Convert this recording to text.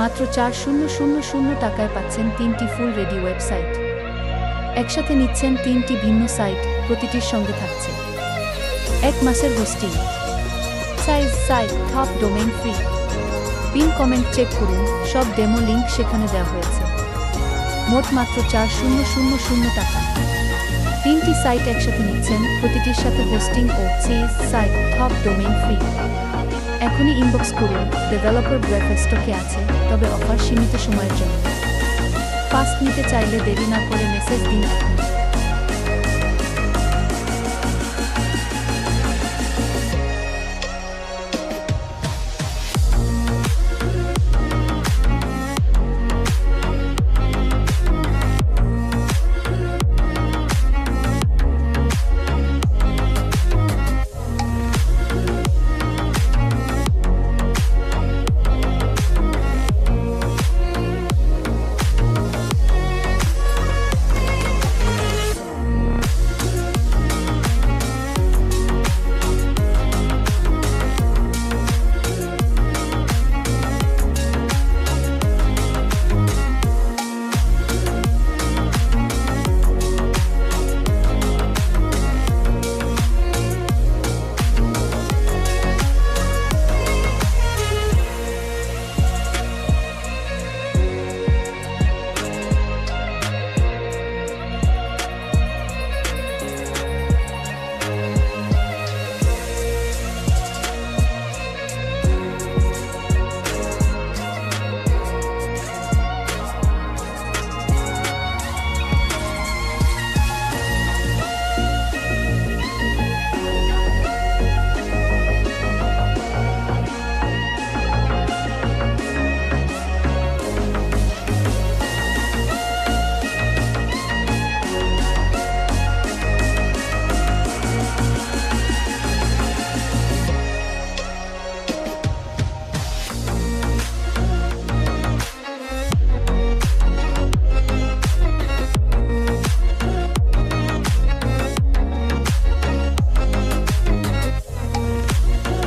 মাত্র চার শূন্য শূন্য শূন্য টাকায় পাচ্ছেন তিনটি ফুল রেডি ওয়েবসাইট। একসাথে নিচ্ছেন তিনটি ভিন্ন সাইট, প্রতিটির সঙ্গে থাকছে। এক মাসের hosting. Size site, top domain free. Pin comment check করুন, সব ডেমো লিঙ্ক সেখানে দেওয়া হয়েছে। মোট মাত্র চার শূন্য শূন্য শূন্য টাকা। তিনটি সাইট একসাথে নিচ্ছেন, প্রতিটির সাথে হোস্টিং ও চেজ সাইট, টপ ডোমেইন ফ্রি। এখনই ইনবক্স করুন। ডেভেলপার ব্রেকফাস্ট স্টকে আছে, তবে অফার সীমিত সময়ের জন্য। ফাস্ট নিতে চাইলে দেরি না করে মেসেজ দিন।